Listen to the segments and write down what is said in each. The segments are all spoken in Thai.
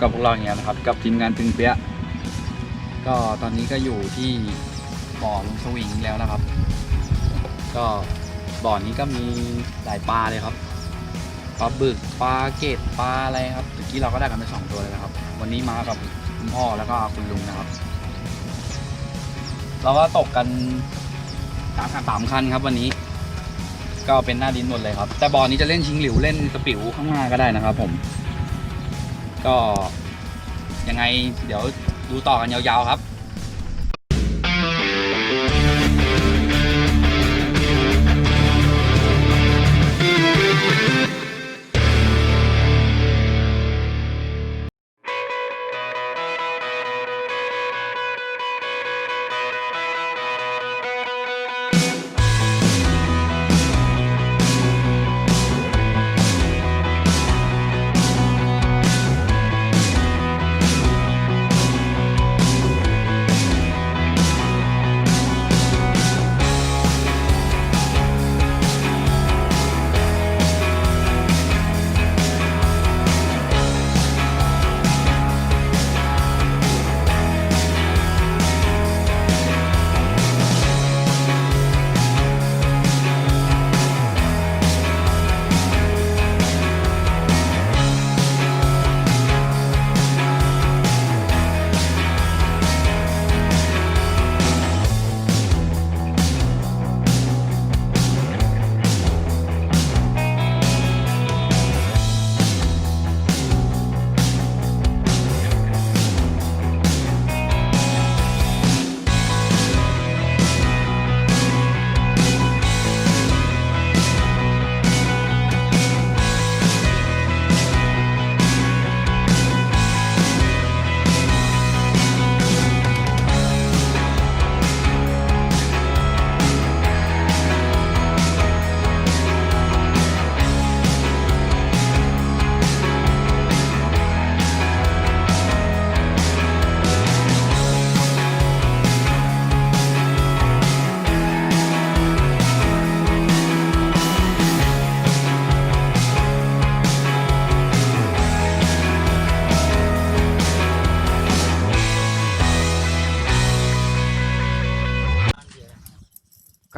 กับพวกเราอย่างเงี้ยนะครับกับทีมงานตึงเปี้ยก็ตอนนี้ก็อยู่ที่บ่อลุงสวิงแล้วนะครับ ก็บ่อนี้ก็มีหลายปลาเลยครับปลาบึกปลาเกตปลาอะไรครับเมื่อกี้เราก็ได้กันไปสองตัวเลยนะครับ วันนี้มากับคุณพ่อแล้วก็คุณลุงนะครับ เราก็ตกกันสามคันสามคันครับ วันนี้ ก็เป็นหน้าดินหมดเลยครับ แต่บ่อนี้จะเล่นชิงหลิวเล่นสปิวข้างหน้าก็ได้นะครับ ผม ก็ยังไงเดี๋ยวดูต่อกันยาวๆครับ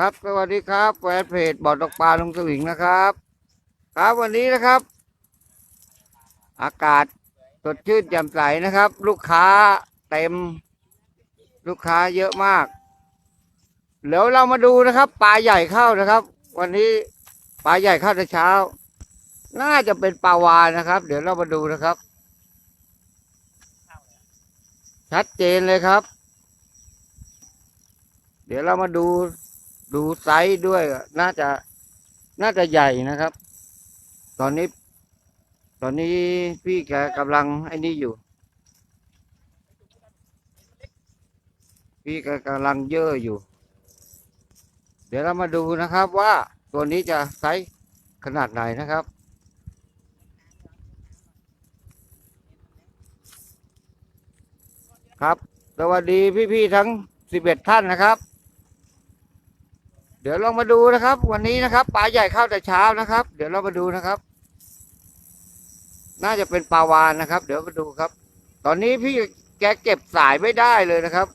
ครับสวัสดีครับแฟนเพจบ่อตกปลาลงสวิงนะครับ ครับวันนี้นะครับ อากาศสดชื่นแจ่มใสนะครับ ลูกค้าเต็ม ลูกค้าเยอะมากเดี๋ยวเรามาดูนะครับปลาใหญ่เข้านะครับ วันนี้ปลาใหญ่เข้าแต่เช้า น่าจะเป็นปลาวานนะครับ เดี๋ยวเรามาดูนะครับ ชัดเจนเลยครับ เดี๋ยวเรามาดู ดูไซส์ด้วยน่าจะน่าจะใหญ่นะครับ ตอนนี้ ตอนนี้พี่แกกำลังไอ้นี่อยู่ พี่แกกำลังเย่ออยู่ เดี๋ยวเรามาดูนะครับว่าตัวนี้จะไซส์ขนาดไหนนะครับครับ สวัสดีพี่ ๆ ทั้งสิบเอ็ดท่านนะครับ ดี๋ยวลองมาดูนะครับ วันนี้นะครับปลาใหญ่เข้าแต่เช้านะครับ เดี๋ยวเรามาดูนะครับ น่าจะเป็นปลาวานนะครับ เดี๋ยวมาดูครับ ตอนนี้พี่แกเก็บสายไม่ได้เลยนะครับ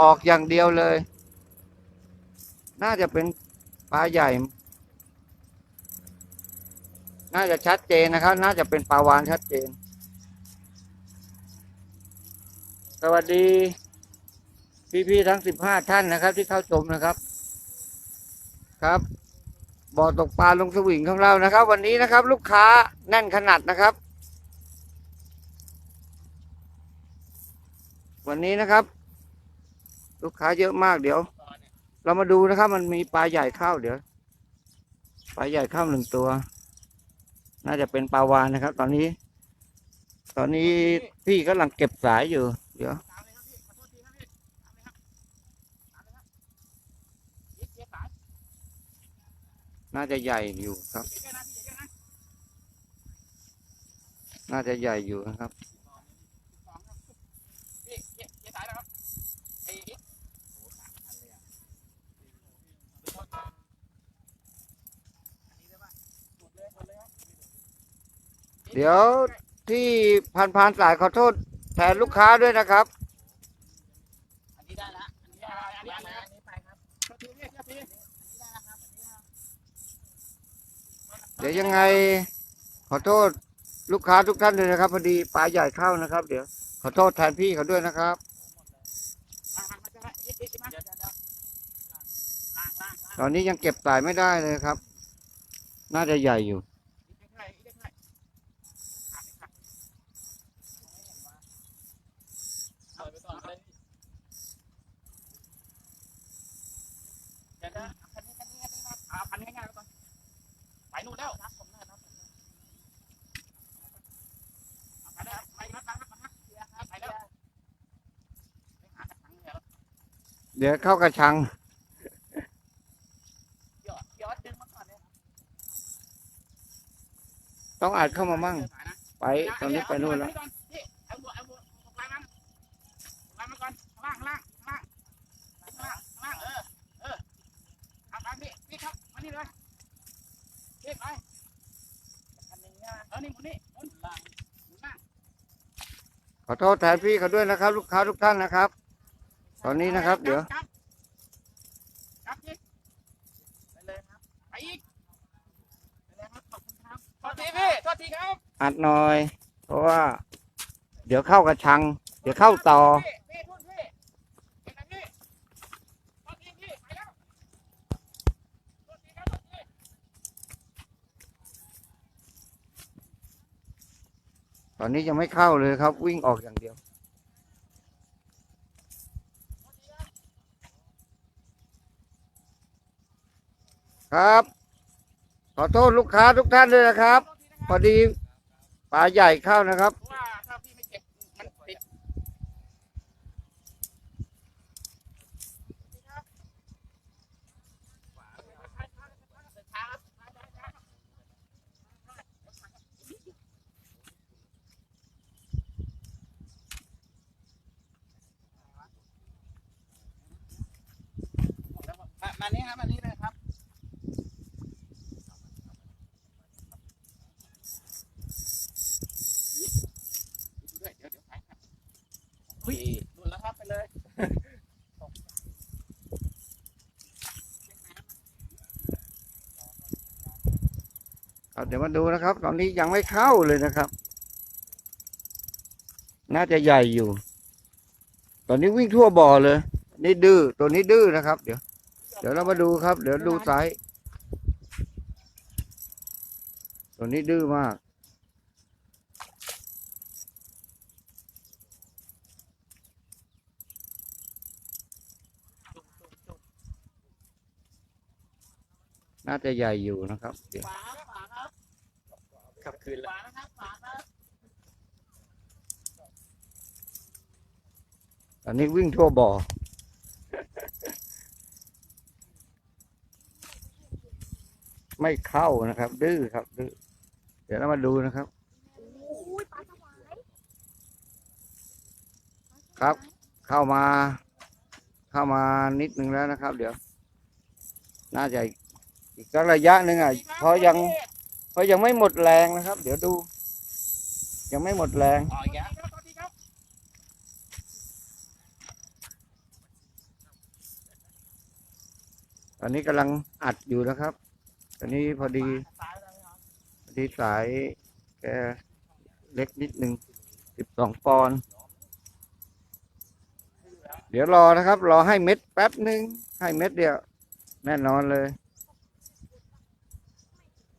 ออกอย่างเดียวเลย น่าจะเป็นปลาใหญ่ น่าจะชัดเจนนะครับ น่าจะเป็นปลาวานชัดเจน สวัสดีพี่ๆทั้งสิบห้าท่านนะครับ ที่เข้าชมนะครับ ครับบ่อตกปลาลงสวิงของเรานะครับ วันนี้นะครับ ลูกค้าแน่นขนาดนะครับ วันนี้นะครับ ลูกค้าเยอะมากเดี๋ยว เรามาดูนะครับ มันมีปลาใหญ่เข้าเดี๋ยวปลาใหญ่เข้าหนึ่งตัว น่าจะเป็นปลาวานนะครับ ตอนนี้ ตอนนี้พี่กำลังเก็บสายอยู่ เดี๋ยว น่าจะใหญ่อยู่ครับ น่าจะใหญ่อยู่นะครับเดี๋ยวทที่พันพานสายขอโทษแทนลูกค้าด้วยนะครับ อันนี้ได้ละอันนี้ได้ละอันนี้ได้ละอันนี้ไปครับ เดี๋ยวยังไงขอโทษลูกค้าทุกท่านเลยนะครับพอดีปลาใหญ่เข้านะครับ เดี๋ยวขอโทษแทนพี่เขาด้วยนะครับตอนนี้ยังเก็บสายไม่ได้เลยครับ น่าจะใหญ่อยู่ อีกใกล้ๆอีกใกล้ๆขาดขาดเอาไปก่อนเลยเดี๋ยวนะคันนี้คันนี้คันนี้มาเอาคันนี้ง่ายๆก่อนไปนู่นแล้วรับผมหน่อยรับผมหน่อยเอาไปแล้วไปรับรับรับรับเดี๋ยวครับไปแล้วไปหากระถางเดี๋ยว เดี๋ยวเข้ากระชังหยอดหยอดดึงมาก่อนเลยต้องอัดเข้ามามั่ง ไปตอนนี้ไปนู่นแล้วพี่เอาบัวเอาบววางมันวางมันก่อนข้างล่างล่างล่างล่างเออเออเอาตามพี่พี่ขับมานี่เลยพี่ไปคันหนึ่งเนี่ยเออนี่หมุนนี่หมุนล่างหมุนล่าขอโทษแทนพี่เขาด้วยนะครับ ลูกค้าทุกท่านนะครับ ตอนนี้นะครับ เดี๋ยวจับจับพี่ไปเลยครับไปอีกไปเลยครับขอบคุณครับโทษทีพี่โทษทีครับอัดหน่อย เพราะว่า เดี๋ยวเข้ากระชัง เดี๋ยวเข้าต่อ พี่พี่ทุนพี่เห็นไหมพี่โทษทีพี่ไปแล้วโทษทีครับโทษทีตอนนี้ยังไม่เข้าเลยครับ วิ่งออกอย่างเดียว ครับ ขอโทษลูกค้าทุกท่านด้วยนะครับ พอดีปลาใหญ่เข้านะครับเพราะว่าถ้าพี่ไม่เก็บมันติดมานี้ครับมานี่เลยครับ ด้วยเดี๋ยวเดี๋ยวไปครับเฮ้ยหลุดแล้วครับไปเลย ครับ เดี๋ยวมาดูนะครับ ตอนนี้ยังไม่เข้าเลยนะครับ น่าจะใหญ่อยู่ ตอนนี้วิ่งทั่วบ่อเลย นี่ดื้อตัวนี้ดื้อนะครับ เดี๋ยว เดี๋ยวเรามาดูครับ เดี๋ยวดูไซส์ตัวนี้ดื้อมากน่าจะใหญ่อยู่นะครับเดี๋ยว คืนฝานะครับฝาครับตอนนี้วิ่งทั่วบ่อ ไม่เข้านะครับ ดื้อครับดื้อเดี๋ยวเรามาดูนะครับ ครับ เข้ามา เข้ามานิดนึงแล้วนะครับ เดี๋ยว น่าจะอีกสักระยะหนึ่งอะเพราะยัง เพราะยังไม่หมดแรงนะครับ เดี๋ยวดู ยังไม่หมดแรงอ๋ออีกแล้วสวัสดีครับตอนนี้กำลังอัดอยู่นะครับ ตอนนี้พอดีฝาเลยครับพอดีสายแกเล็กนิดหนึ่งสิบสองปอนด์เดี๋ยวรอนะครับ รอให้เม็ดแป๊บหนึ่งให้เม็ดเดียว แน่นอนเลย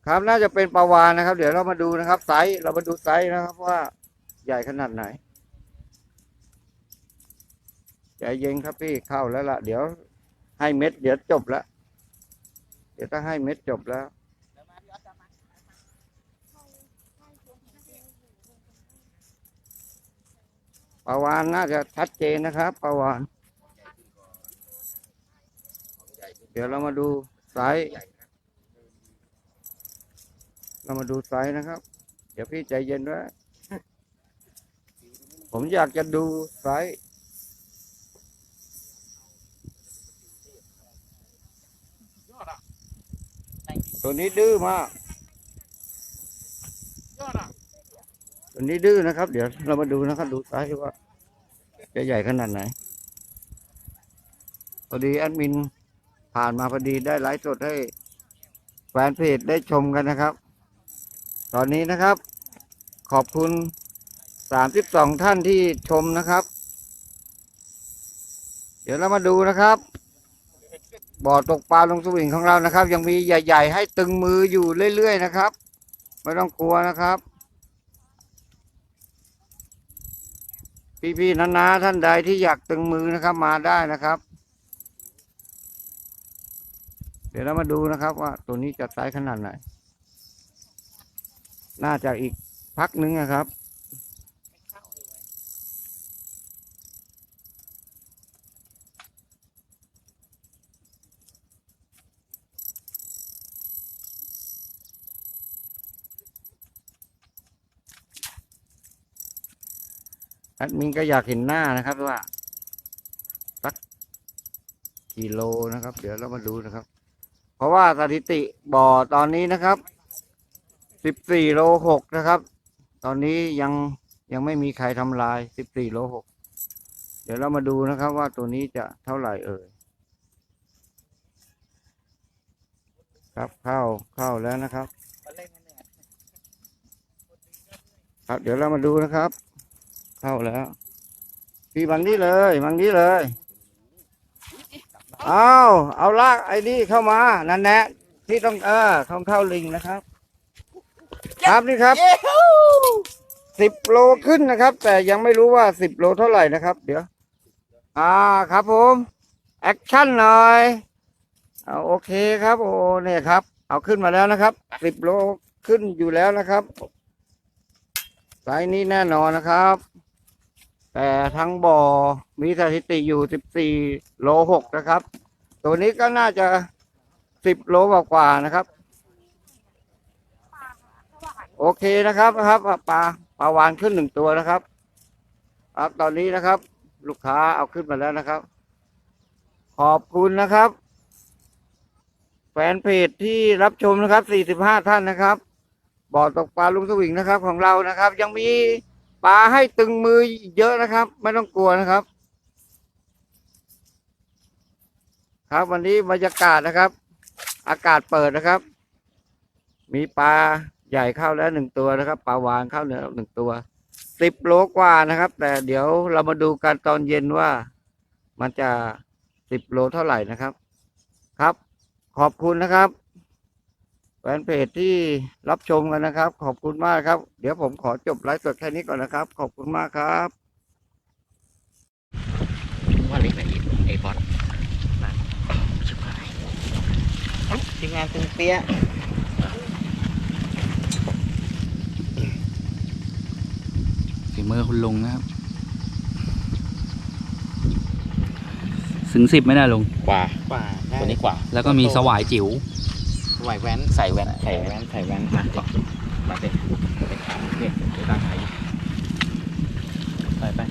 ครับน่าจะเป็นปลาวานนะครับ เดี๋ยวเรามาดูนะครับ ไซส์เรามาดูไซส์นะครับว่าใหญ่ขนาดไหนใจเย็นครับพี่เข้าแล้วล่ะ เดี๋ยวให้เม็ด เดี๋ยวจบแล้วเดี๋ยวถ้าให้เม็ดจบแล้วปลาวานน่าจะชัดเจนนะครับปลาวานเดี๋ยวเรามาดูไซส์ เรามาดูไซส์นะครับ เดี๋ยวพี่ใจเย็นด้วย ผมอยากจะดูไซส์ยอดอะตัวนี้ดื้อมากยอดอะตัววันนี้ดื้อนะครับ เดี๋ยวเรามาดูนะครับ ดูไซส์ว่า จะใหญ่ขนาดไหนพอดีแอดมินผ่านมาพอดีได้ไลฟ์สดให้แฟนเพจได้ชมกันนะครับ ตอนนี้นะครับ ขอบคุณสามสิบสองท่านที่ชมนะครับ เดี๋ยวเรามาดูนะครับ บ่อตกปลาลงสวิงของเรานะครับ ยังมีใหญ่ ๆ ให้ตึงมืออยู่เรื่อยๆนะครับ ไม่ต้องกลัวนะครับ พี่ๆนาๆท่านใดที่อยากตึงมือนะครับมาได้นะครับ เดี๋ยวเรามาดูนะครับว่าตัวนี้จะไซส์ขนาดไหน น่าจะอีกพักนึงนะครับ แอดมินก็อยากเห็นหน้านะครับว่าสักกี่โลนะครับ เดี๋ยวเรามาดูนะครับ เพราะว่าสถิติบ่อตอนนี้นะครับ สิบสี่โลหกนะครับ ตอนนี้ยังยังไม่มีใครทำลายสิบสี่โลหกเดี๋ยวเรามาดูนะครับว่าตัวนี้จะเท่าไหร่เอ่ยครับเข้าเข้าแล้วนะครับ ครับเดี๋ยวเรามาดูนะครับ เข้าแล้ว พี่บังนี้เลยบังนี้เลยเอาเอาลากไอ้นี่เข้ามานั่นแหละที่ต้องเออเข้าเข้าลิงนะครับ ครับนี่ครับสิบโลขึ้นนะครับ แต่ยังไม่รู้ว่าสิบโลเท่าไหร่นะครับ เดี๋ยว อ่าครับผมแอคชั่นหน่อยเอาโอเคครับ โอ้เนี่ยครับ เอาขึ้นมาแล้วนะครับสิบโลขึ้นอยู่แล้วนะครับไซส์นี้แน่นอนนะครับ แต่ทั้งบ่อมีสถิติอยู่สิบสี่โลหกนะครับ ตัวนี้ก็น่าจะสิบโลกว่าๆนะครับ โอเคนะครับนะครับปลาปลาวานขึ้นหนึ่งตัวนะครับครับตอนนี้นะครับ ลูกค้าเอาขึ้นมาแล้วนะครับ ขอบคุณนะครับ แฟนเพจที่รับชมนะครับสี่สิบห้าท่านนะครับบ่อตกปลาลุงสวิงนะครับ ของเรานะครับ ยังมีปลาให้ตึงมือเยอะนะครับ ไม่ต้องกลัวนะครับ ครับวันนี้บรรยากาศนะครับ อากาศเปิดนะครับ มีปลา ใหญ่เข้าแล้วหนึ่งตัวนะครับปลาวานเข้าแล้วหนึ่งตัวสิบโลกว่านะครับ แต่เดี๋ยวเรามาดูกันตอนเย็นว่า มันจะสิบโลเท่าไหร่นะครับ ครับ ขอบคุณนะครับแฟนเพจที่รับชมกันนะครับ ขอบคุณมากครับ เดี๋ยวผมขอจบไลฟ์สดแค่นี้ก่อนนะครับ ขอบคุณมากครับว่าเล็กไหนอีกไอ้บอสนั่นชิบหายทีมงานตึงเปี้ย มือคุณลุงนะครับ ถึงสิบไม่ได้ลุง กว่า กว่าวันนี้กว่า แล้วก็มีสวายจิ๋วสวายแว้นใส่แว่นใส่แว้นใส่แว้นมาต่อมาเด็กเด็กตาไข่ไปไป